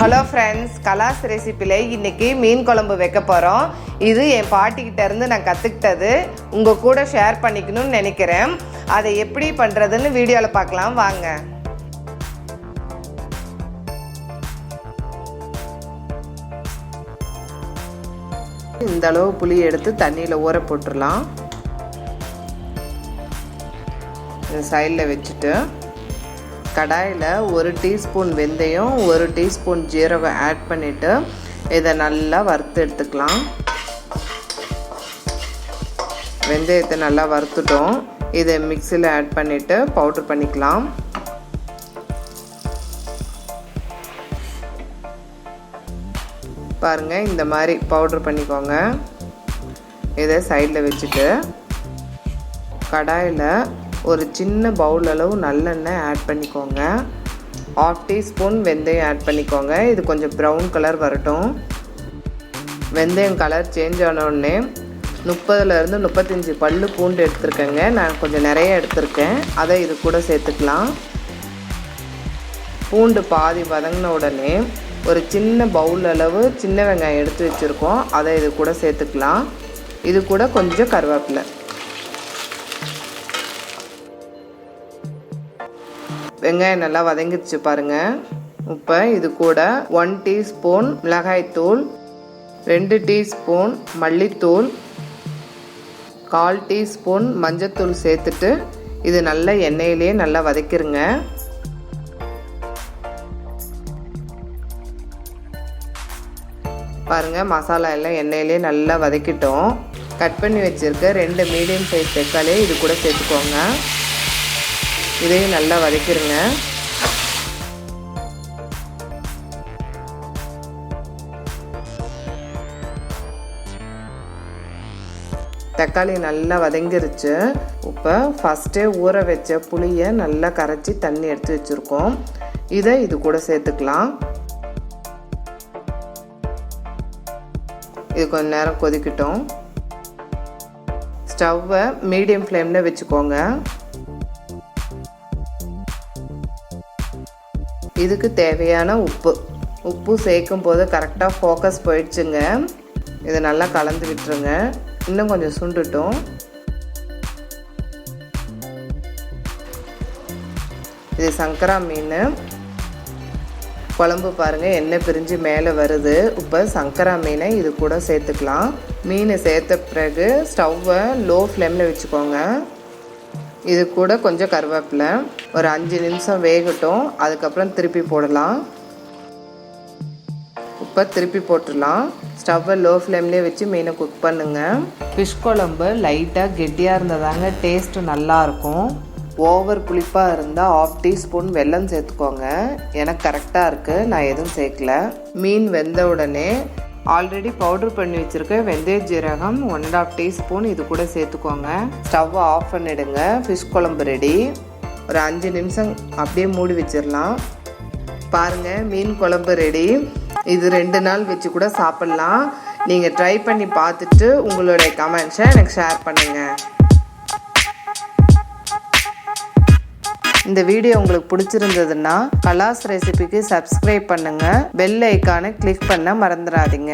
Hello friends கலாஸ் ரெசிப்பியில் இன்றைக்கி மீன் குழம்பு வைக்க போகிறோம் இது என் பாட்டிக்கிட்ட இருந்து நான் கற்றுக்கிட்டது உங்கள் கூட ஷேர் பண்ணிக்கணும்னு நினைக்கிறேன். அதை எப்படி பண்ணுறதுன்னு வீடியோவில் பார்க்கலாம். வாங்க. இந்த அளவு புளி எடுத்து தண்ணியில் ஊற போட்டுடலாம் சைடில் வச்சுட்டு கடாயில் ஒரு டீஸ்பூன் வெந்தயம் ஒரு டீஸ்பூன் ஜீரகம் ஆட் பண்ணிவிட்டு இதை நல்லா வறுத்து எடுத்துக்கலாம். வெந்தயத்தை நல்லா வறுத்துட்டோம். இதை மிக்சியில் ஆட் பண்ணிவிட்டு பவுட்ரு பண்ணிக்கலாம். பாருங்கள் இந்த மாதிரி பவுட்ரு பண்ணிக்கோங்க. இதை சைடில் வச்சுட்டு கடாயில் ஒரு சின்ன பவுல் அளவு நல்லெண்ணெய் ஆட் பண்ணிக்கோங்க. ஆஃப் டீஸ்பூன் வெந்தயம் ஆட் பண்ணிக்கோங்க. இது கொஞ்சம் ப்ரௌன் கலர் வரட்டும். வெந்தயம் கலர் சேஞ்ச் ஆனோடனே முப்பதுலேருந்து முப்பத்தஞ்சு பல்லு பூண்டு எடுத்துருக்கேங்க. நான் கொஞ்சம் நிறைய எடுத்திருக்கேன். அதை இது கூட சேர்த்துக்கலாம். பூண்டு பாதி வதங்கின உடனே ஒரு சின்ன பவுல் அளவு சின்ன வெங்காயம் எடுத்து வச்சுருக்கோம். அதை இது கூட சேர்த்துக்கலாம். இது கூட கொஞ்சம் கருவேப்பிலை. வெங்காயம் நல்லா வதங்கிடுச்சு பாருங்கள் இப்போ இது கூட ஒன் டீஸ்பூன் மிளகாய்த்தூள் ரெண்டு டீஸ்பூன் மல்லித்தூள் கால் டீஸ்பூன் மஞ்சத்தூள் சேர்த்துட்டு இது நல்ல எண்ணெயிலே நல்லா வதக்கிருங்க. பாருங்கள் மசாலா எல்லாம் எண்ணெயிலே நல்லா வதக்கிட்டோம். கட் பண்ணி வச்சுருக்க ரெண்டு மீடியம் சைஸ் தக்காளி இது கூட சேர்த்துக்கோங்க. இதையும் நல்லா வதக்கிடுங்க தக்காளி நல்லா வதங்கிருச்சு. இப்போ ஃபஸ்ட்டே ஊற வச்ச புளியை நல்லா கரைச்சி தண்ணி எடுத்து வச்சுருக்கோம். இதை இது கூட சேர்த்துக்கலாம். இது கொஞ்ச நேரம் கொதிக்கட்டும். ஸ்டவ்வை மீடியம் ஃப்ளேமில் வச்சுக்கோங்க. இதுக்கு தேவையான உப்பு. உப்பு சேர்க்கும் போது கரெக்டாக ஃபோக்கஸ் போயிடுச்சுங்க. இதை நல்லா கலந்து விட்டுருங்க. இன்னும் கொஞ்சம் சுண்டுட்டும். இது சங்கரா மீன். குழம்பு பாருங்கள் எண்ணெய் பிரிஞ்சு மேலே வருது. இப்போ சங்கரா மீனை இது கூட சேர்த்துக்கலாம். மீனை சேர்த்த பிறகு ஸ்டவ்வை லோ ஃப்ளேமில் வச்சுக்கோங்க. இது கூட கொஞ்சம் கருவேப்பிலை. ஒரு அஞ்சு நிமிஷம் வேகட்டும். அதுக்கப்புறம் திருப்பி போடலாம். இப்போ திருப்பி போட்டுடலாம். ஸ்டவ்வை லோ ஃப்ளேம்லேயே வச்சு மீனை குக் பண்ணுங்கள் ஃபிஷ் குழம்பு லைட்டாக கெட்டியாக இருந்ததாங்க டேஸ்ட்டு நல்லாயிருக்கும் ஓவர் புளிப்பாக இருந்தால் ஆஃப் டீஸ்பூன் வெல்லம் சேர்த்துக்கோங்க. எனக்கு கரெக்டாக இருக்குது நான் எதுவும் சேர்க்கல. மீன் வெந்த உடனே ஆல்ரெடி பவுடர் பண்ணி வச்சுருக்க வெந்தய ஜீரகம் ஒன் அண்ட் ஆஃப் டீஸ்பூன் இது கூட சேர்த்துக்கோங்க. ஸ்டவ்வை ஆஃப் பண்ணிவிடுங்க ஃபிஷ் குழம்பு ரெடி. ஒரு அஞ்சு நிமிஷம் அப்படியே மூடி வச்சிடலாம். பாருங்கள் மீன் குழம்பு ரெடி. இது ரெண்டு நாள் வச்சு கூட சாப்பிட்லாம். நீங்கள் ட்ரை பண்ணி பார்த்துட்டு உங்களுடைய கமெண்ட்ஸை எனக்கு ஷேர் பண்ணுங்கள் இந்த வீடியோ உங்களுக்கு பிடிச்சிருந்ததுன்னா கலாஸ் ரெசிபிக்கு சப்ஸ்கிரைப் பண்ணுங்கள் பெல் ஐக்கானை கிளிக் பண்ண மறந்துடாதீங்க.